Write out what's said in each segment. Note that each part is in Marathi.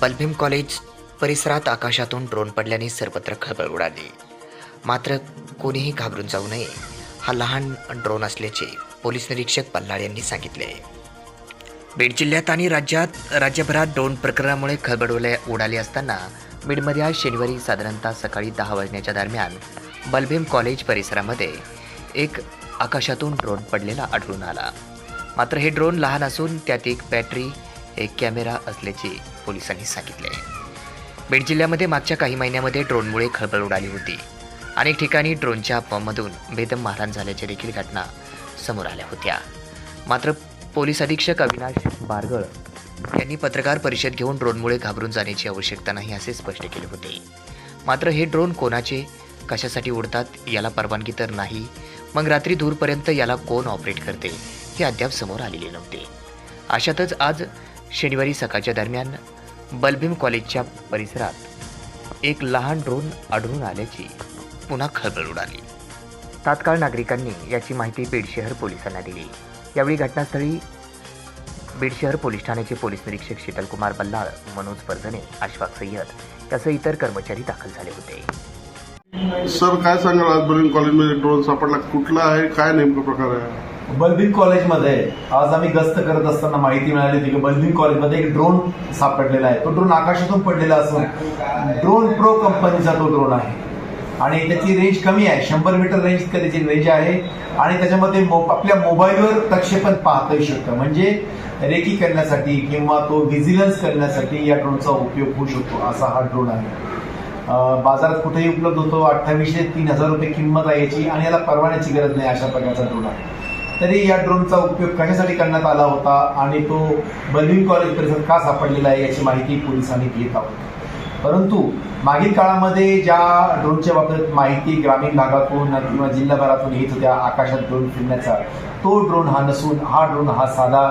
बलभीम कॉलेज परिसरात आकाशातून ड्रोन पडल्याने सर्वत्र खळबळ उडाली. मात्र कोणीही घाबरून जाऊ नये. हा लहान ड्रोन असल्याचे पोलीस निरीक्षक पल्हाळ यांनी सांगितले. बीड जिल्ह्यात आणि राज्यात राज्यभरात ड्रोन प्रकरणामुळे खळबळ उडाली असताना बीडमध्ये आज शनिवारी साधारणतः सकाळी दहा वाजण्याच्या दरम्यान बलभीम कॉलेज परिसरामध्ये एक आकाशातून ड्रोन पडलेला आढळून आला. मात्र हे ड्रोन लहान असून त्यात एक बॅटरी एक कॅमेरा असल्याचे पोलिसांनी सांगितले. बीड जिल्ह्यामध्ये मागच्या काही महिन्यामध्ये ड्रोनमुळे खळबळ उडाली होती. अनेक ठिकाणी ड्रोनच्या बॉम्बमधून बेदम मारहाण झाल्याच्या देखील घटना समोर आल्या होत्या. मात्र पोलीस अधीक्षक अविनाश बारगळ यांनी पत्रकार परिषद घेऊन ड्रोनमुळे घाबरून जाण्याची आवश्यकता नाही असे स्पष्ट केले होते. मात्र हे ड्रोन कोणाचे कशासाठी उडतात याला परवानगी तर नाही मग रात्री दूरपर्यंत याला कोण ऑपरेट करते हे अद्याप समोर आलेले नव्हते. अशातच आज शनिवारी सकाळच्या दरम्यान बलभीम कॉलेजच्या परिसरात एक लहान ड्रोन आढळून आल्याची पुन्हा खळबळ उडाली. तात्काळ नागरिकांनी याची माहिती बीड शहर पोलिसांना दिली. यावेळी घटनास्थळी बीड शहर पोलीस ठाण्याचे पोलीस निरीक्षक शीतलकुमार बल्लाळ मनोज परजणे अशफाक सय्यद तसं इतर कर्मचारी दाखल झाले होते. सर काय सांगाल? आज बलिन कॉलेजमध्ये ड्रोन सापडला. कुठला आहे? काय नेमकं प्रकार आहे? बलबीन कॉलेजमध्ये आज आम्ही गस्त करत असताना माहिती मिळाली होती की बलबीन कॉलेजमध्ये एक ड्रोन सापडलेला आहे. तो ड्रोन आकाशातून पडलेला असून ड्रोन प्रो कंपनीचा तो ड्रोन आहे. आणि त्याची रेंज कमी आहे. शंभर मीटर रेंज त्याची रेंज आहे. आणि त्याच्यामध्ये मो- आपल्या मोबाईलवर प्रक्षेपण पाहता येऊ शकतं. म्हणजे रेकी करण्यासाठी किंवा तो व्हिजिलन्स करण्यासाठी या ड्रोनचा उपयोग होऊ शकतो. असा हा ड्रोन आहे. बाजारात कुठेही उपलब्ध होतो. अठ्ठावीसशे तीन हजार रुपये किंमत आहे याची आणि याला परवान्याची गरज नाही अशा प्रकारचा ड्रोन आहे. तरी या ड्रोनचा उपयोग कशासाठी करण्यात आला होता आणि तो बलविंग कॉलेज परिसरात का सापडलेला आहे याची माहिती पोलिसांनी घेत आहोत. परंतु मागील काळामध्ये ज्या ड्रोनच्या बाबतीत माहिती ग्रामीण भागातून किंवा जिल्हाभरातून येत होत्या आकाशात ड्रोन फिरण्याचा तो ड्रोन हा नसून हा ड्रोन हा साधा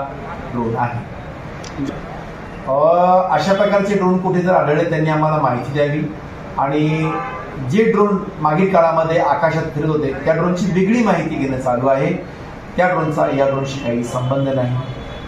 ड्रोन आहे. अशा प्रकारचे ड्रोन कुठे जर आढळले त्यांनी आम्हाला माहिती द्यावी. आणि जे ड्रोन मागील काळामध्ये आकाशात फिरत होते त्या ड्रोनची वेगळी माहिती घेणं चालू आहे. त्या ड्रोनचा या ड्रोनशी काही संबंध नाही.